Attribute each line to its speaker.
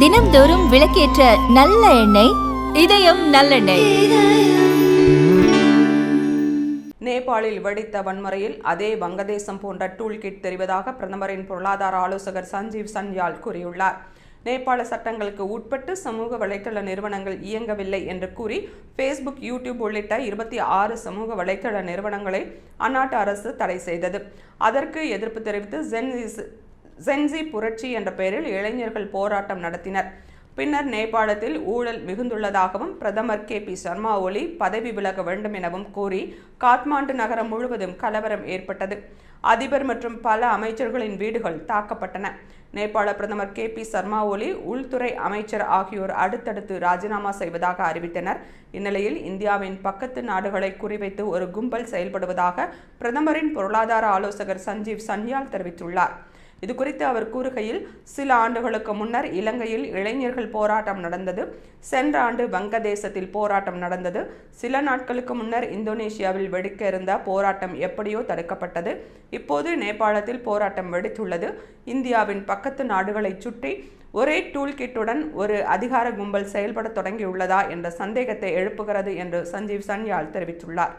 Speaker 1: தினம்தோறும் விளக்கேற்ற நல்ல எண்ணெய் இதயம் நல்லெண்ணெய்.
Speaker 2: நேபாளில் வெடித்த வன்முறையில் அதே வங்கதேசம் போன்ற டூல் கிட் தெரிவதாக பிரதமரின் பொருளாதார ஆலோசகர் சஞ்சீவ் சன்யால் கூறியுள்ளார். நேபாள சட்டங்களுக்கு உட்பட்டு சமூக வலைத்தள நிறுவனங்கள் இயங்கவில்லை என்று கூறி ஃபேஸ்புக் யூடியூப் உள்ளிட்ட இருபத்தி ஆறு சமூக வலைத்தள நிறுவனங்களை அந்நாட்டு அரசு தடை செய்தது. அதற்கு எதிர்ப்பு தெரிவித்து ஜென் ஜென்சி புரட்சி என்ற பெயரில் இளைஞர்கள் போராட்டம் நடத்தினர். பின்னர் நேபாளத்தில் ஊழல் மிகுந்துள்ளதாகவும் பிரதமர் கே பி சர்மா ஒலி பதவி விலக வேண்டும் எனவும் கூறி காத்மாண்டு நகரம் முழுவதும் கலவரம் ஏற்பட்டது. அதிபர் மற்றும் பல அமைச்சர்களின் வீடுகள் தாக்கப்பட்டன. நேபாள பிரதமர் கே பி சர்மா ஒலி உள்துறை அமைச்சர் ஆகியோர் அடுத்தடுத்து ராஜினாமா செய்வதாக அறிவித்தனர். இந்நிலையில் இந்தியாவின் பக்கத்து நாடுகளை குறிவைத்து ஒரு கும்பல் செயல்படுவதாக பிரதமரின் பொருளாதார ஆலோசகர் சஞ்சீவ் சன்யால் தெரிவித்துள்ளார். இது குறித்து அவர் கூறுகையில் சில ஆண்டுகளுக்கு முன்னர் இலங்கையில் இளைஞர்கள் போராட்டம் நடந்தது. சென்ற ஆண்டு வங்கதேசத்தில் போராட்டம் நடந்தது. சில நாட்களுக்கு முன்னர் இந்தோனேஷியாவில் வெடிக்க இருந்த போராட்டம் எப்படியோ தடுக்கப்பட்டது. இப்போது நேபாளத்தில் போராட்டம் வெடித்துள்ளது. இந்தியாவின் பக்கத்து நாடுகளை சுற்றி ஒரே டூல் கிட்டுடன் ஒரு அதிகார கும்பல் செயல்பட தொடங்கியுள்ளதா என்ற சந்தேகத்தை எழுப்புகிறது என்று சஞ்சீவ் சன்யால் தெரிவித்துள்ளார்.